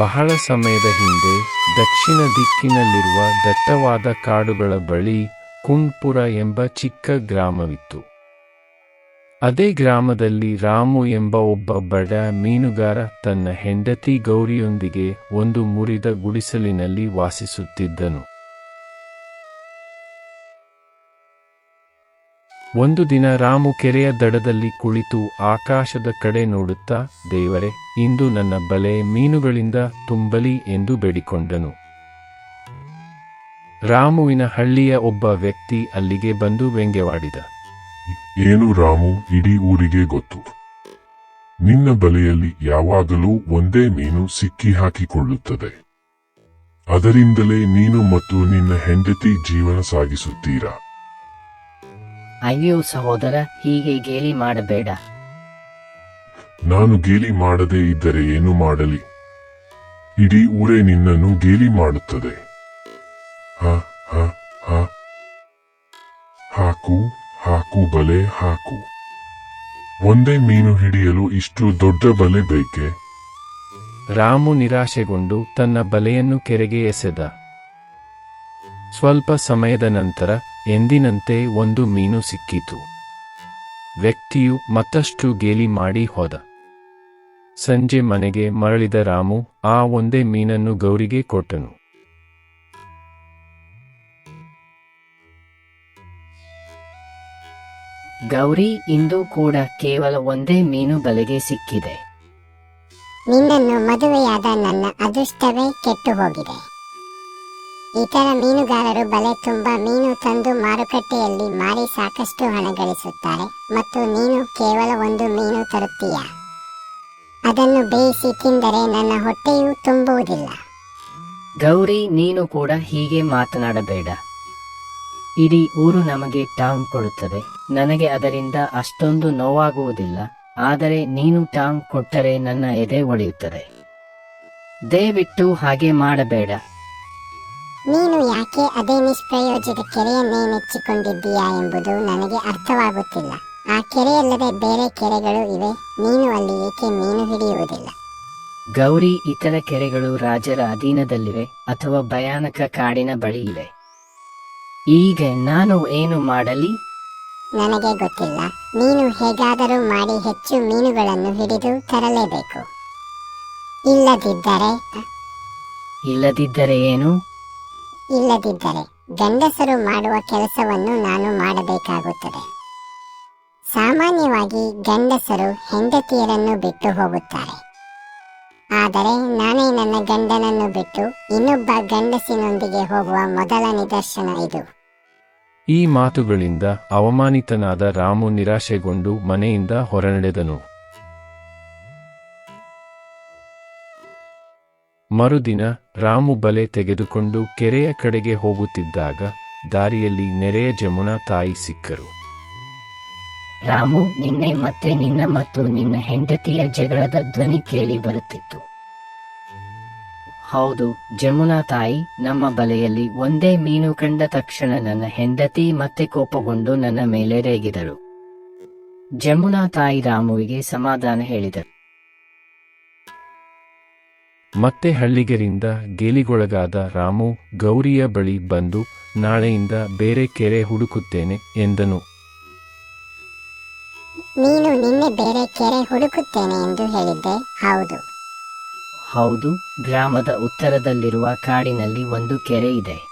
ಬಹಳ ಸಮಯದ ಹಿಂದೆ ದಕ್ಷಿಣ ದಿಕ್ಕಿನಲ್ಲಿರುವ ದಟ್ಟವಾದ ಕಾಡುಗಳ ಬಳಿ ಕುಂಡ್ಪುರ ಎಂಬ ಚಿಕ್ಕ ಗ್ರಾಮವಿತ್ತು. ಅದೇ ಗ್ರಾಮದಲ್ಲಿ ರಾಮು ಎಂಬ ಒಬ್ಬ ಬಡ ಮೀನುಗಾರ ತನ್ನ ಹೆಂಡತಿ ಗೌರಿಯೊಂದಿಗೆ ಒಂದು ಮುರಿದ ಗುಡಿಸಲಿನಲ್ಲಿ ವಾಸಿಸುತ್ತಿದ್ದನು. ಒಂದು ದಿನ ರಾಮು ಕೆರೆಯ ದಡದಲ್ಲಿ ಕುಳಿತು ಆಕಾಶದ ಕಡೆ ನೋಡುತ್ತಾ, ದೇವರೇ, ಇಂದು ನನ್ನ ಬಲೆ ಮೀನುಗಳಿಂದ ತುಂಬಲಿ ಎಂದು ಬೇಡಿಕೊಂಡನು. ರಾಮುವಿನ ಹಳ್ಳಿಯ ಒಬ್ಬ ವ್ಯಕ್ತಿ ಅಲ್ಲಿಗೆ ಬಂದು ವ್ಯಂಗ್ಯವಾಡಿದ. ಏನು ರಾಮು, ಇಡೀ ಊರಿಗೆ ಗೊತ್ತು. ನಿನ್ನ ಬಲೆಯಲ್ಲಿ ಯಾವಾಗಲೂ ಒಂದೇ ಮೀನು ಸಿಕ್ಕಿ ಹಾಕಿಕೊಳ್ಳುತ್ತದೆ ಅದರಿಂದಲೇ ನೀನು ಮತ್ತು ನಿನ್ನ ಹೆಂಡತಿ ಜೀವನ ಸಾಗಿಸುತ್ತೀರಾ? ಅಯ್ಯೋ ಸಹೋದರ ಹೀಗೆ ಗೇಲಿ ಮಾಡಬೇಡ. ನಾನು ಗೇಲಿ ಮಾಡದೇ ಇದ್ದರೆ ಏನು ಮಾಡಲಿ? ಇಡೀ ಊರೇ ನಿನ್ನನ್ನು ಗೇಲಿ ಮಾಡುತ್ತದೆ. ಹ ಹ ಹ. ಹಾಕು ಹಾಕು ಬಲೆ ಹಾಕು. ಒಂದೇ ಮೀನು ಹಿಡಿಯಲು ಇಷ್ಟು ದೊಡ್ಡ ಬಲೆ ಬೇಕೆ? ರಾಮು ನಿರಾಶೆಗೊಂಡು ತನ್ನ ಬಲೆಯನ್ನು ಕೆರೆಗೆ ಎಸೆದ. ಸ್ವಲ್ಪ ಸಮಯದ ನಂತರ ಎಂದಿನಂತೆ ಒಂದು ಮೀನು ಸಿಕ್ಕಿತು. ವ್ಯಕ್ತಿಯು ಮತ್ತಷ್ಟು ಗೇಲಿ ಮಾಡಿ ಹೋದ. ಸಂಜೆ ಮನೆಗೆ ಮರಳಿದ ರಾಮು ಆ ಒಂದೇ ಮೀನನ್ನು ಗೌರಿಗೆ ಕೊಟ್ಟನು. ಗೌರಿ ಇಂದು ಕೂಡ ಕೇವಲ ಒಂದೇ ಮೀನು ಬಲೆಗೆ ಸಿಕ್ಕಿದೆ. ನಿನ್ನನ್ನು ಮದುವೆಯಾದ ನನ್ನ ಅದೃಷ್ಟವೇ ಕೆಟ್ಟು ಹೋಗಿದೆ. ಇತರ ಮೀನುಗಾರರು ಬಲೆ ತುಂಬ ಮೀನು ತಂದು ಮಾರುಕಟ್ಟೆಯಲ್ಲಿ ಮಾರಿ ಸಾಕಷ್ಟು ಹಣ ಗಳಿಸುತ್ತಾರೆ. ಮತ್ತು ನೀನು ಕೇವಲ ಒಂದು ಮೀನು ತರುತ್ತೀಯ. ಅದನ್ನು ಬೇಯಿಸಿ ತಿಂದರೆ ನನ್ನ ಹೊಟ್ಟೆಯು ತುಂಬುವುದಿಲ್ಲ. ಗೌರಿ, ನೀನು ಕೂಡ ಹೀಗೆ ಮಾತನಾಡಬೇಡ. ಇಡೀ ಊರು ನಮಗೆ ಟಾಂಗ್ ಕೊಡುತ್ತದೆ. ನನಗೆ ಅದರಿಂದ ಅಷ್ಟೊಂದು ನೋವಾಗುವುದಿಲ್ಲ. ಆದರೆ ನೀನು ಟಾಂಗ್ ಕೊಟ್ಟರೆ ನನ್ನ ಎದೆ ಒಡೆಯುತ್ತದೆ. ದಯವಿಟ್ಟು ಹಾಗೆ ಮಾಡಬೇಡ. ನೀನು ಯಾಕೆ ಅದೇ ನಿಷ್ಪ್ರಯೋಜಕ ಕೆರೆಯನ್ನೇ ನೆಚ್ಚಿಕೊಂಡಿದ್ದೀಯಾ ಎಂಬುದು ನನಗೆ ಅರ್ಥವಾಗುತ್ತಿಲ್ಲ. ಆ ಕೆರೆಯಲ್ಲದೆ ಬೇರೆ ಕೆರೆಗಳು ಇವೆ. ನೀನು ಅಲ್ಲಿ ಏಕೆ ಮೀನು ಹಿಡಿಯುವುದಿಲ್ಲ? ಗೌರಿ ಇತರ ಕೆರೆಗಳು ರಾಜರ ಅಧೀನದಲ್ಲಿವೆ ಅಥವಾ ಭಯಾನಕ ಕಾಡಿನ ಬಳಿ ಇವೆ. ಈಗ ನಾನು ಏನು ಮಾಡಲಿ? ನನಗೆ ಗೊತ್ತಿಲ್ಲ. ನೀನು ಹೇಗಾದರೂ ಮಾಡಿ ಹೆಚ್ಚು ಮೀನುಗಳನ್ನು ಹಿಡಿದು ತರಲೇಬೇಕು. ಇಲ್ಲದಿದ್ದರೆ ಇಲ್ಲದಿದ್ದರೆ ಏನು? ಇಲ್ಲದಿದ್ದರೆ ಗಂಡಸರು ಮಾಡುವ ಕೆಲಸವನ್ನು ನಾನು ಮಾಡಬೇಕಾಗುತ್ತದೆ. ಸಾಮಾನ್ಯವಾಗಿ ಗಂಡಸರು ಹೆಂಡತಿಯರನ್ನು ಬಿಟ್ಟು ಹೋಗುತ್ತಾರೆ. ಆದರೆ ನಾನೇ ನನ್ನ ಗಂಡನನ್ನು ಬಿಟ್ಟು ಇನ್ನೊಬ್ಬ ಗಂಡಸಿನೊಂದಿಗೆ ಹೋಗುವ ಮೊದಲ ನಿದರ್ಶನ ಇದು. ಈ ಮಾತುಗಳಿಂದ ಅವಮಾನಿತನಾದ ರಾಮು ನಿರಾಶೆಗೊಂಡು ಮನೆಯಿಂದ ಹೊರನಡೆದನು. ಮರುದಿನ ರಾಮು ಬಲೆ ತೆಗೆದುಕೊಂಡು ಕೆರೆಯ ಕಡೆಗೆ ಹೋಗುತ್ತಿದ್ದಾಗ ದಾರಿಯಲ್ಲಿ ನೆರೆಯ ಜಮುನಾ ತಾಯಿ ಸಿಕ್ಕರು. ರಾಮು, ನಿನ್ನೆ ಮತ್ತೆ ನಿನ್ನ ಮತ್ತು ನಿನ್ನ ಹೆಂಡತಿಯ ಜಗಳದ ಧ್ವನಿ ಕೇಳಿ ಬರುತ್ತಿತ್ತು. ಹೌದು, ಜಮುನಾ ತಾಯಿ, ನಮ್ಮ ಬಲೆಯಲ್ಲಿ ಒಂದೇ ಮೀನು ಕಂಡ ತಕ್ಷಣ ನನ್ನ ಹೆಂಡತಿ ಮತ್ತೆ ಕೋಪಗೊಂಡು ನನ್ನ ಮೇಲೆ ರೇಗಿದರು. ಜಮುನಾ ತಾಯಿ ರಾಮುವಿಗೆ ಸಮಾಧಾನ ಹೇಳಿದರು. ಮತ್ತೆ ಹಳ್ಳಿಗರಿಂದ ಗೇಲಿಗೊಳಗಾದ ರಾಮು ಗೌರಿಯ ಬಳಿ ಬಂದು ನಾಳೆಯಿಂದ ಬೇರೆ ಕೆರೆ ಹುಡುಕುತ್ತೇನೆ ಎಂದನು. ನೀನು ನಿನ್ನೆ ಬೇರೆ ಕೆರೆ ಹುಡುಕುತ್ತೇನೆ ಎಂದು ಹೇಳಿದ್ದೆ. ಹೌದು. ಹೌದು ಗ್ರಾಮದ ಉತ್ತರದಲ್ಲಿರುವ ಕಾಡಿನಲ್ಲಿ ಒಂದು ಕೆರೆ ಇದೆ.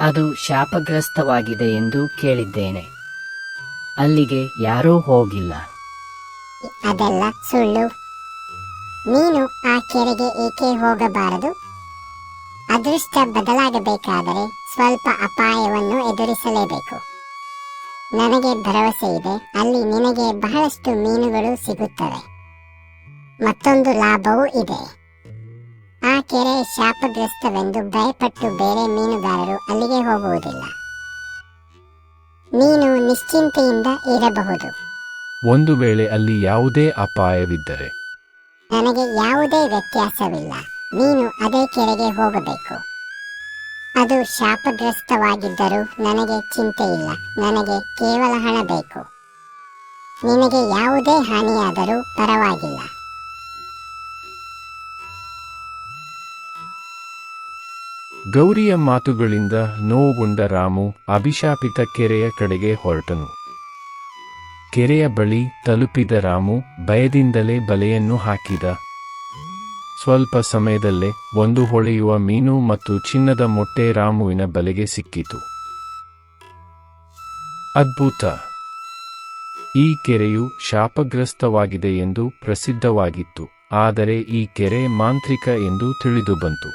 ಅದು ಶಾಪಗ್ರಸ್ತವಾಗಿದೆ ಎಂದು ಕೇಳಿದ್ದೇನೆ. ಅಲ್ಲಿಗೆ ಯಾರೂ ಹೋಗಿಲ್ಲ. ಅದೆಲ್ಲ ಸುಳ್ಳು. ನೀನು ಆ ಕೆರೆಗೆ ಏಕೆ ಹೋಗಬಾರದು? ಅದೃಷ್ಟ ಬದಲಾಗಬೇಕಾದರೆ ಸ್ವಲ್ಪ ಅಪಾಯವನ್ನು ಎದುರಿಸಲೇಬೇಕು. ನನಗೆ ಭರವಸೆ ಇದೆ, ಅಲ್ಲಿ ನಿನಗೆ ಬಹಳಷ್ಟು ಮೀನುಗಳು ಸಿಗುತ್ತವೆ. ಮತ್ತೊಂದು ಲಾಭವೂ ಇದೆ. ಆ ಕೆರೆ ಶಾಪಗ್ರಸ್ತವೆಂದು ಭಯಪಟ್ಟು ಬೇರೆ ಮೀನುಗಾರರು ಅಲ್ಲಿಗೆ ಹೋಗುವುದಿಲ್ಲ. ನೀನು ನಿಶ್ಚಿಂತೆಯಿಂದ ಇರಬಹುದು. ಒಂದು ವೇಳೆ ಅಲ್ಲಿ ಯಾವುದೇ ಅಪಾಯವಿದ್ದರೆ ನನಗೆ ಯಾವುದೇ ವ್ಯತ್ಯಾಸವಿಲ್ಲ. ನೀನು ಅದೇ ಕೆರೆಗೆ ಹೋಗಬೇಕು. ಅದು ಶಾಪಗ್ರಸ್ತವಾಗಿದ್ದರೂ ನನಗೆ ಚಿಂತೆ ಇಲ್ಲ ನನಗೆ ಕೇವಲ ಹಣ ಬೇಕು. ನಿನಗೆ ಯಾವುದೇ ಹಾನಿಯಾದರೂ ಪರವಾಗಿಲ್ಲ. ಗೌರಿಯ ಮಾತುಗಳಿಂದ ನೋವುಗೊಂಡ ರಾಮು ಅಭಿಶಾಪಿತ ಕೆರೆಯ ಕಡೆಗೆ ಹೊರಟನು. ಕೆರೆಯ ಬಳಿ ತಲುಪಿದ ರಾಮು ಭಯದಿಂದಲೇ ಬಲೆಯನ್ನು ಹಾಕಿದ. ಸ್ವಲ್ಪ ಸಮಯದಲ್ಲೇ ಒಂದು ಹೊಳೆಯುವ ಮೀನು ಮತ್ತು ಚಿನ್ನದ ಮೊಟ್ಟೆ ರಾಮುವಿನ ಬಲೆಗೆ ಸಿಕ್ಕಿತು. ಅದ್ಭುತ! ಈ ಕೆರೆಯು ಶಾಪಗ್ರಸ್ತವಾಗಿದೆ ಎಂದು ಪ್ರಸಿದ್ಧವಾಗಿತ್ತು, ಆದರೆ ಈ ಕೆರೆ ಮಾಂತ್ರಿಕ ಎಂದು ತಿಳಿದುಬಂತು.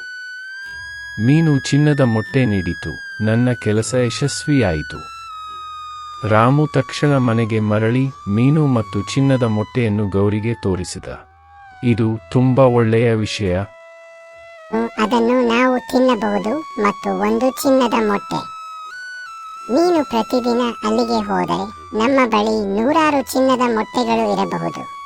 ಮೀನು ಚಿನ್ನದ ಮೊಟ್ಟೆ ನೀಡಿತು, ನನ್ನ ಕೆಲಸ ಯಶಸ್ವಿಯಾಯಿತು. ರಾಮು ತಕ್ಷಣ ಮನೆಗೆ ಮರಳಿ ಮೀನು ಮತ್ತು ಚಿನ್ನದ ಮೊಟ್ಟೆಯನ್ನು ಗೌರಿಗೆ ತೋರಿಸಿದ. ಇದು ತುಂಬಾ ಒಳ್ಳೆಯ ವಿಷಯ. ಅದನ್ನು ನಾವು ತಿನ್ನಬಹುದು ಮತ್ತು ಒಂದು ಚಿನ್ನದ ಮೊಟ್ಟೆ. ನೀನು ಪ್ರತಿದಿನ ಅಲ್ಲಿಗೆ ಹೋದರೆ ನಮ್ಮ ಬಳಿ ನೂರಾರು ಚಿನ್ನದ ಮೊಟ್ಟೆಗಳು ಇರಬಹುದು.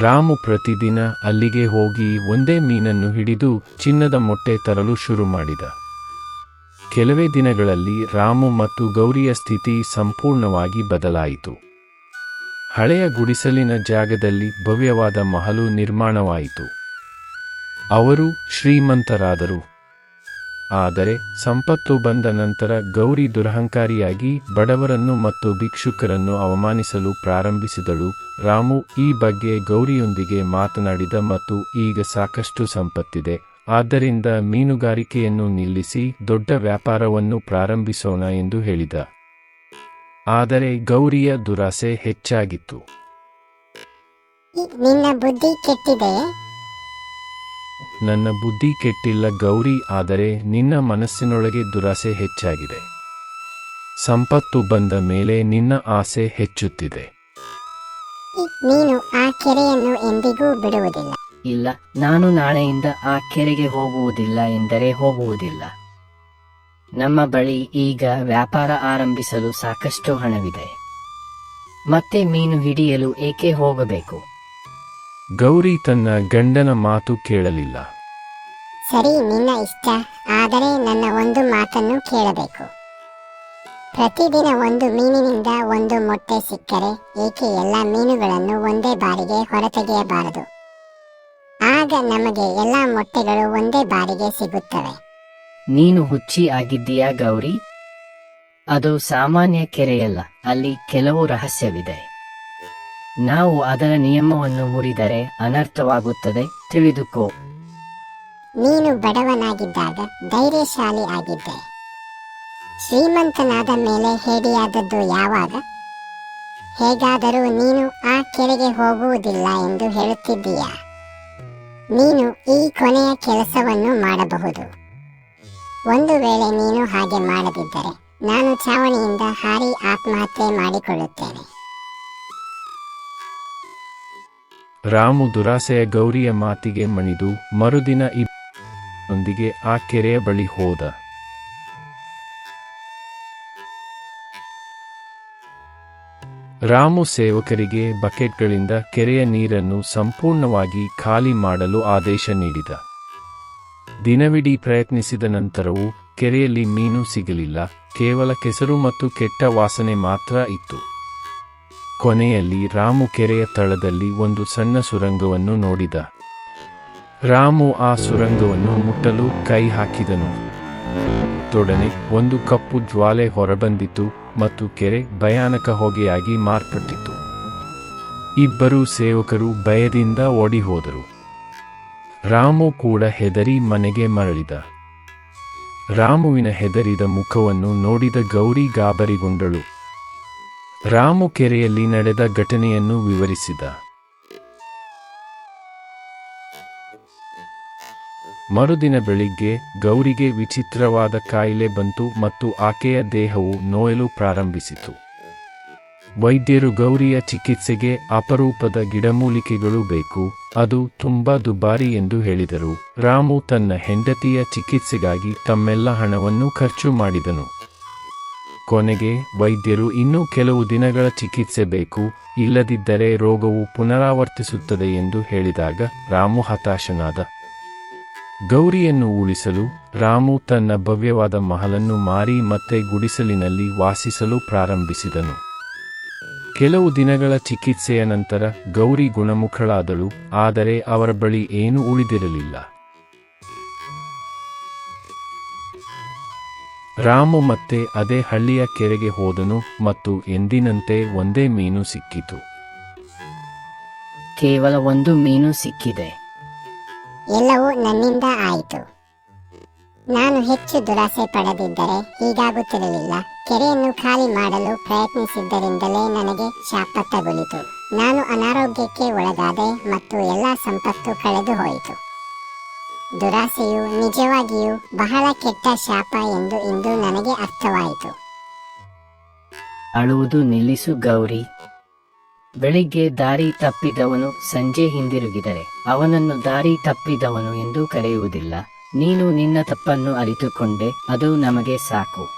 ರಾಮು ಪ್ರತಿದಿನ ಅಲ್ಲಿಗೆ ಹೋಗಿ ಒಂದೇ ಮೀನನ್ನು ಹಿಡಿದು ಚಿನ್ನದ ಮೊಟ್ಟೆ ತರಲು ಶುರು ಮಾಡಿದ. ಕೆಲವೇ ದಿನಗಳಲ್ಲಿ ರಾಮು ಮತ್ತು ಗೌರಿಯ ಸ್ಥಿತಿ ಸಂಪೂರ್ಣವಾಗಿ ಬದಲಾಯಿತು. ಹಳೆಯ ಗುಡಿಸಲಿನ ಜಾಗದಲ್ಲಿ ಭವ್ಯವಾದ ಮಹಲು ನಿರ್ಮಾಣವಾಯಿತು. ಅವರು ಶ್ರೀಮಂತರಾದರು. ಆದರೆ ಸಂಪತ್ತು ಬಂದ ನಂತರ ಗೌರಿ ದುರಹಂಕಾರಿಯಾಗಿ ಬಡವರನ್ನು ಮತ್ತು ಭಿಕ್ಷುಕರನ್ನು ಅವಮಾನಿಸಲು ಪ್ರಾರಂಭಿಸಿದಳು. ರಾಮು ಈ ಬಗ್ಗೆ ಗೌರಿಯೊಂದಿಗೆ ಮಾತನಾಡಿದ ಮತ್ತು ಈಗ ಸಾಕಷ್ಟು ಸಂಪತ್ತಿದೆ. ಆದ್ದರಿಂದ ಮೀನುಗಾರಿಕೆಯನ್ನು ನಿಲ್ಲಿಸಿ ದೊಡ್ಡ ವ್ಯಾಪಾರವನ್ನು ಪ್ರಾರಂಭಿಸೋಣ ಎಂದು ಹೇಳಿದ. ಆದರೆ ಗೌರಿಯ ದುರಾಸೆ ಹೆಚ್ಚಾಗಿತ್ತು. ನಿನ್ನ ಬುದ್ಧಿ ಕೆಟ್ಟಿದೆಯೇ ನನ್ನ ಬುದ್ಧಿ ಕೆಟ್ಟಿಲ್ಲ ಗೌರಿ ಆದರೆ ನಿನ್ನ ಮನಸ್ಸಿನೊಳಗೆ ದುರಾಸೆ ಹೆಚ್ಚಾಗಿದೆ. ಸಂಪತ್ತು ಬಂದ ಮೇಲೆ ನಿನ್ನ ಆಸೆ ಹೆಚ್ಚುತ್ತಿದೆ. ನೀನು ಆ ಕೆರೆಯನ್ನು ಎಂದಿಗೂ ಬಿಡುವುದಿಲ್ಲ. ಇಲ್ಲ ನಾನು ನಾಳೆಯಿಂದ ಆ ಕೆರೆಗೆ ಹೋಗುವುದಿಲ್ಲ ಎಂದರೆ ಹೋಗುವುದಿಲ್ಲ. ನಮ್ಮ ಬಳಿ ಈಗ ವ್ಯಾಪಾರ ಆರಂಭಿಸಲು ಸಾಕಷ್ಟು ಹಣವಿದೆ. ಮತ್ತೆ ಮೀನು ಹಿಡಿಯಲು ಏಕೆ ಹೋಗಬೇಕು? ಗೌರಿ ತನ್ನ ಗಂಡನ ಮಾತು ಕೇಳಲಿಲ್ಲ. ಸರಿ ನಿನ್ನ ಇಷ್ಟ. ಆದರೆ ನನ್ನ ಒಂದು ಮಾತನ್ನು ಕೇಳಬೇಕು. ಪ್ರತಿದಿನ ಒಂದು ಮೀನಿನಿಂದ ಒಂದು ಮೊಟ್ಟೆ ಸಿಕ್ಕರೆ ಏಕೆ ಎಲ್ಲ ಮೀನುಗಳನ್ನು ಒಂದೇ ಬಾರಿಗೆ ಹೊರತೆಗೆಯಬಾರದು? ಆಗ ನಮಗೆ ಎಲ್ಲಾ ಮೊಟ್ಟೆಗಳು ಒಂದೇ ಬಾರಿಗೆ ಸಿಗುತ್ತವೆ. ನೀನು ಹುಚ್ಚಿ ಆಗಿದ್ದೀಯಾ ಗೌರಿ? ಅದು ಸಾಮಾನ್ಯ ಕೆರೆಯಲ್ಲ ಅಲ್ಲಿ ಕೆಲವು ರಹಸ್ಯವಿದೆ. ನಾವು ಅದರ ನಿಯಮವನ್ನು ಮುರಿದರೆ ಅನರ್ಥವಾಗುತ್ತದೆ ತಿಳಿದುಕೋ. ನೀನು ಬಡವನಾಗಿದ್ದಾಗ ಧೈರ್ಯಶಾಲಿ ಆಗಿದ್ದೆ. ಶ್ರೀಮಂತನಾದ ಮೇಲೆ ಹೇಡಿಯಾದದ್ದು ಯಾವಾಗ? ಹೇಗಾದರೂ ನೀನು ಆ ಕೆರೆಗೆ ಹೋಗುವುದಿಲ್ಲ ಎಂದು ಹೇಳುತ್ತಿದ್ದೀಯಾ? ನೀನು ಈ ಕೊನೆಯ ಕೆಲಸವನ್ನು ಮಾಡಬಹುದು. ಒಂದು ವೇಳೆ ನೀನು ಹಾಗೆ ಮಾಡದಿದ್ದರೆ ನಾನು ಚಾವಣಿಯಿಂದ ಹಾರಿ ಆತ್ಮಹತ್ಯೆ ಮಾಡಿಕೊಳ್ಳುತ್ತೇನೆ. ರಾಮು ದುರಾಸೆಯ ಗೌರಿಯ ಮಾತಿಗೆ ಮಣಿದು ಮರುದಿನ ಇಬ್ಬರೊಂದಿಗೆ ಆ ಕೆರೆಯ ಬಳಿ ಹೋದ. ರಾಮು ಸೇವಕರಿಗೆ ಬಕೆಟ್ಗಳಿಂದ ಕೆರೆಯ ನೀರನ್ನು ಸಂಪೂರ್ಣವಾಗಿ ಖಾಲಿ ಮಾಡಲು ಆದೇಶ ನೀಡಿದ. ದಿನವಿಡೀ ಪ್ರಯತ್ನಿಸಿದ ನಂತರವೂ ಕೆರೆಯಲ್ಲಿ ಮೀನು ಸಿಗಲಿಲ್ಲ, ಕೇವಲ ಕೆಸರು ಮತ್ತು ಕೆಟ್ಟ ವಾಸನೆ ಮಾತ್ರ ಇತ್ತು. ಕೊನೆಯಲ್ಲಿ ರಾಮು ಕೆರೆಯ ತಳದಲ್ಲಿ ಒಂದು ಸಣ್ಣ ಸುರಂಗವನ್ನು ನೋಡಿದ. ರಾಮು ಆ ಸುರಂಗವನ್ನು ಮುಟ್ಟಲು ಕೈ ಹಾಕಿದನು. ತೊಡನೆ ಒಂದು ಕಪ್ಪು ಜ್ವಾಲೆ ಹೊರಬಂದಿತು ಮತ್ತು ಕೆರೆ ಭಯಾನಕ ಹೊಗೆಯಾಗಿ ಮಾರ್ಪಟ್ಟಿತು. ಇಬ್ಬರು ಸೇವಕರು ಭಯದಿಂದ ಓಡಿ ಹೋದರು ರಾಮು ಕೂಡ ಹೆದರಿ ಮನೆಗೆ ಮರಳಿದ. ರಾಮುವಿನ ಹೆದರಿದ ಮುಖವನ್ನು ನೋಡಿದ ಗೌರಿ ಗಾಬರಿಗೊಂಡಳು. ರಾಮು ಕೆರೆಯಲ್ಲಿ ನಡೆದ ಘಟನೆಯನ್ನು ವಿವರಿಸಿದ. ಮರುದಿನ ಬೆಳಿಗ್ಗೆ ಗೌರಿಗೆ ವಿಚಿತ್ರವಾದ ಕಾಯಿಲೆ ಬಂತು ಮತ್ತು ಆಕೆಯ ದೇಹವು ನೋಯಲು ಪ್ರಾರಂಭಿಸಿತು. ವೈದ್ಯರು ಗೌರಿಯ ಚಿಕಿತ್ಸೆಗೆ ಅಪರೂಪದ ಗಿಡಮೂಲಿಕೆಗಳು ಬೇಕು, ಅದು ತುಂಬಾ ದುಬಾರಿ ಎಂದು ಹೇಳಿದರು. ರಾಮು ತನ್ನ ಹೆಂಡತಿಯ ಚಿಕಿತ್ಸೆಗಾಗಿ ತಮ್ಮೆಲ್ಲ ಹಣವನ್ನು ಖರ್ಚು ಮಾಡಿದನು. ಕೊನೆಗೆ ವೈದ್ಯರು ಇನ್ನೂ ಕೆಲವು ದಿನಗಳ ಚಿಕಿತ್ಸೆ ಬೇಕು, ಇಲ್ಲದಿದ್ದರೆ ರೋಗವು ಪುನರಾವರ್ತಿಸುತ್ತದೆ ಎಂದು ಹೇಳಿದಾಗ ರಾಮು ಹತಾಶನಾದ. ಗೌರಿಯನ್ನು ಉಳಿಸಲು ರಾಮು ತನ್ನ ಭವ್ಯವಾದ ಮಹಲನ್ನು ಮಾರಿ ಮತ್ತೆ ಗುಡಿಸಲಿನಲ್ಲಿ ವಾಸಿಸಲು ಪ್ರಾರಂಭಿಸಿದನು. ಕೆಲವು ದಿನಗಳ ಚಿಕಿತ್ಸೆಯ ನಂತರ ಗೌರಿ ಗುಣಮುಖಳಾದಳು, ಆದರೆ ಅವರ ಬಳಿ ಏನೂ ಉಳಿದಿರಲಿಲ್ಲ. ರಾಮು ಮತ್ತೆ ಅದೇ ಹಳ್ಳಿಯ ಕೆರೆಗೆ ಹೋದನು ಮತ್ತು ಎಂದಿನಂತೆ ಒಂದೇ ಮೀನು ಸಿಕ್ಕಿತು. ಕೇವಲ ಒಂದು ಮೀನು ಸಿಕ್ಕಿದೆ. ಎಲ್ಲವೂ ನನ್ನಿಂದ ಆಯಿತು. ನಾನು ಹೆಚ್ಚು ದುರಾಸೆ ಪಡೆದಿದ್ದರೆ ಹೀಗಾಗುತ್ತಿರಲಿಲ್ಲ ಕೆರೆಯನ್ನು ಖಾಲಿ ಮಾಡಲು ಪ್ರಯತ್ನಿಸಿದ್ದರಿಂದಲೇ ನನಗೆ ಶಾಪ ತಗುಲಿತು ನಾನು ಅನಾರೋಗ್ಯಕ್ಕೆ ಒಳಗಾದೆ ಮತ್ತು ಎಲ್ಲ ಸಂಪತ್ತು ಕಳೆದು ಹೋಯಿತು. ದುರಾಸೆಯು ನಿಜವಾಗಿಯೂ ಬಹಳ ಕೆಟ್ಟ ಶಾಪ ಎಂದು ಇಂದು ನನಗೆ ಅರ್ಥವಾಯಿತು. ಅಳುವುದು ನಿಲ್ಲಿಸು ಗೌರಿ. ಬೆಳಿಗ್ಗೆ ದಾರಿ ತಪ್ಪಿದವನು ಸಂಜೆ ಹಿಂದಿರುಗಿದರೆ ಅವನನ್ನು ದಾರಿ ತಪ್ಪಿದವನು ಎಂದು ಕರೆಯುವುದಿಲ್ಲ. ನೀನು ನಿನ್ನ ತಪ್ಪನ್ನು ಅರಿತುಕೊಂಡೆ, ಅದು ನಮಗೆ ಸಾಕು.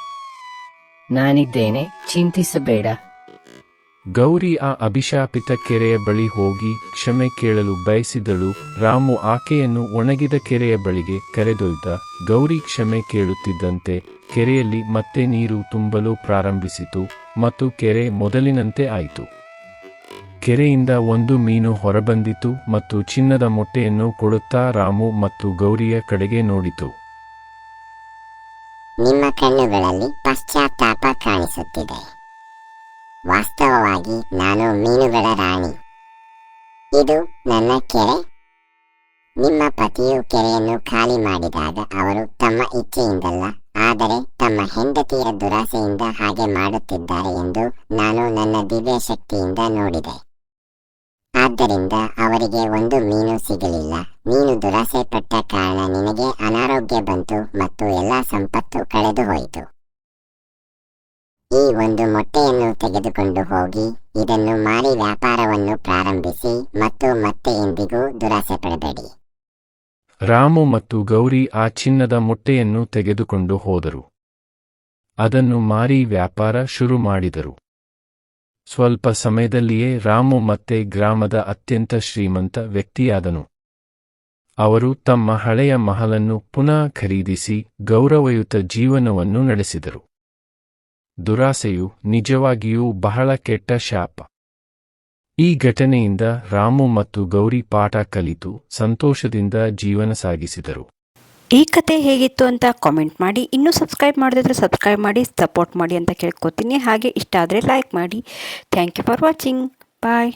ನಾನಿದ್ದೇನೆ, ಚಿಂತಿಸಬೇಡ. ಗೌರಿ ಆ ಅಭಿಶಾಪಿತ ಕೆರೆಯ ಬಳಿ ಹೋಗಿ ಕ್ಷಮೆ ಕೇಳಲು ಬಯಸಿದಳು. ರಾಮು ಆಕೆಯನ್ನು ಒಣಗಿದ ಕೆರೆಯ ಬಳಿಗೆ ಕರೆದೊಯ್ದ. ಗೌರಿ ಕ್ಷಮೆ ಕೇಳುತ್ತಿದ್ದಂತೆ ಕೆರೆಯಲ್ಲಿ ಮತ್ತೆ ನೀರು ತುಂಬಲು ಪ್ರಾರಂಭಿಸಿತು ಮತ್ತು ಕೆರೆ ಮೊದಲಿನಂತೆ ಆಯಿತು. ಕೆರೆಯಿಂದ ಒಂದು ಮೀನು ಹೊರಬಂದಿತು ಮತ್ತು ಚಿನ್ನದ ಮೊಟ್ಟೆಯನ್ನು ಕೊಡುತ್ತಾ ರಾಮು ಮತ್ತು ಗೌರಿಯ ಕಡೆಗೆ ನೋಡಿತು. ನಿಮ್ಮ ಕಣ್ಣುಗಳಲ್ಲಿ ಪಶ್ಚಾತ್ತಾಪ ಕಾಣಿಸುತ್ತಿದೆ. ವಾಸ್ತವವಾಗಿ ನಾನು ಮೀನುಗಳ ರಾಣಿ. ಇದು ನನ್ನ ಕೆರೆ. ನಿಮ್ಮ ಪತಿಯು ಕೆರೆಯನ್ನು ಖಾಲಿ ಮಾಡಿದಾಗ ಅವರು ತಮ್ಮ ಇಚ್ಛೆಯಿಂದಲ್ಲ, ಆದರೆ ತಮ್ಮ ಹೆಂಡತಿಯ ದುರಾಸೆಯಿಂದ ಹಾಗೆ ಮಾಡುತ್ತಿದ್ದಾರೆ ಎಂದು ನಾನು ನನ್ನ ದಿವ್ಯ ಶಕ್ತಿಯಿಂದ ನೋಡಿದೆ. ಆದ್ದರಿಂದ ಅವರಿಗೆ ಒಂದು ಮೀನು ಸಿಗಲಿಲ್ಲ. ನೀನು ದುರಾಸೆ ಪಟ್ಟ ಕಾರಣ ನಿನಗೆ ಅನಾರೋಗ್ಯ ಬಂತು ಮತ್ತು ಎಲ್ಲ ಸಂಪತ್ತು ಕಳೆದು ಹೋಯಿತು ಈ ಒಂದು ಮೊಟ್ಟೆಯನ್ನು ತೆಗೆದುಕೊಂಡು ಹೋಗಿ, ಇದನ್ನು ಮಾರಿ ವ್ಯಾಪಾರವನ್ನು ಪ್ರಾರಂಭಿಸಿ ಮತ್ತು ಮತ್ತೆ ಎಂದಿಗೂ ದುರಾಸೆ ಪಡಬೇಡಿ ರಾಮು ಮತ್ತು ಗೌರಿ ಆ ಚಿನ್ನದ ಮೊಟ್ಟೆಯನ್ನು ತೆಗೆದುಕೊಂಡು ಹೋದರು. ಅದನ್ನು ಮಾರಿ ವ್ಯಾಪಾರ ಶುರು ಮಾಡಿದರು ಸ್ವಲ್ಪ ಸಮಯದಲ್ಲಿಯೇ ರಾಮು ಮತ್ತೆ ಗ್ರಾಮದ ಅತ್ಯಂತ ಶ್ರೀಮಂತ ವ್ಯಕ್ತಿಯಾದನು. ಅವರು ತಮ್ಮ ಹಳೆಯ ಮಹಲನ್ನು ಪುನಃ ಖರೀದಿಸಿ ಗೌರವಯುತ ಜೀವನವನ್ನು ನಡೆಸಿದರು. ದುರಾಸೆಯು ನಿಜವಾಗಿಯೂ ಬಹಳ ಕೆಟ್ಟ ಶಾಪ. ಈ ಘಟನೆಯಿಂದ ರಾಮು ಮತ್ತು ಗೌರಿ ಪಾಠ ಕಲಿತು ಸಂತೋಷದಿಂದ ಜೀವನ ಸಾಗಿಸಿದರು. ಈ ಕತೆ ಹೇಗಿತ್ತು ಅಂತ ಕಾಮೆಂಟ್ ಮಾಡಿ. ಇನ್ನೂ ಸಬ್ಸ್ಕ್ರೈಬ್ ಮಾಡದಿದ್ರೆ ಸಬ್ಸ್ಕ್ರೈಬ್ ಮಾಡಿ ಸಪೋರ್ಟ್ ಮಾಡಿ ಅಂತ ಕೇಳ್ಕೊತೀನಿ. ಹಾಗೆ ಇಷ್ಟ ಆದರೆ ಲೈಕ್ ಮಾಡಿ. Thank you for watching bye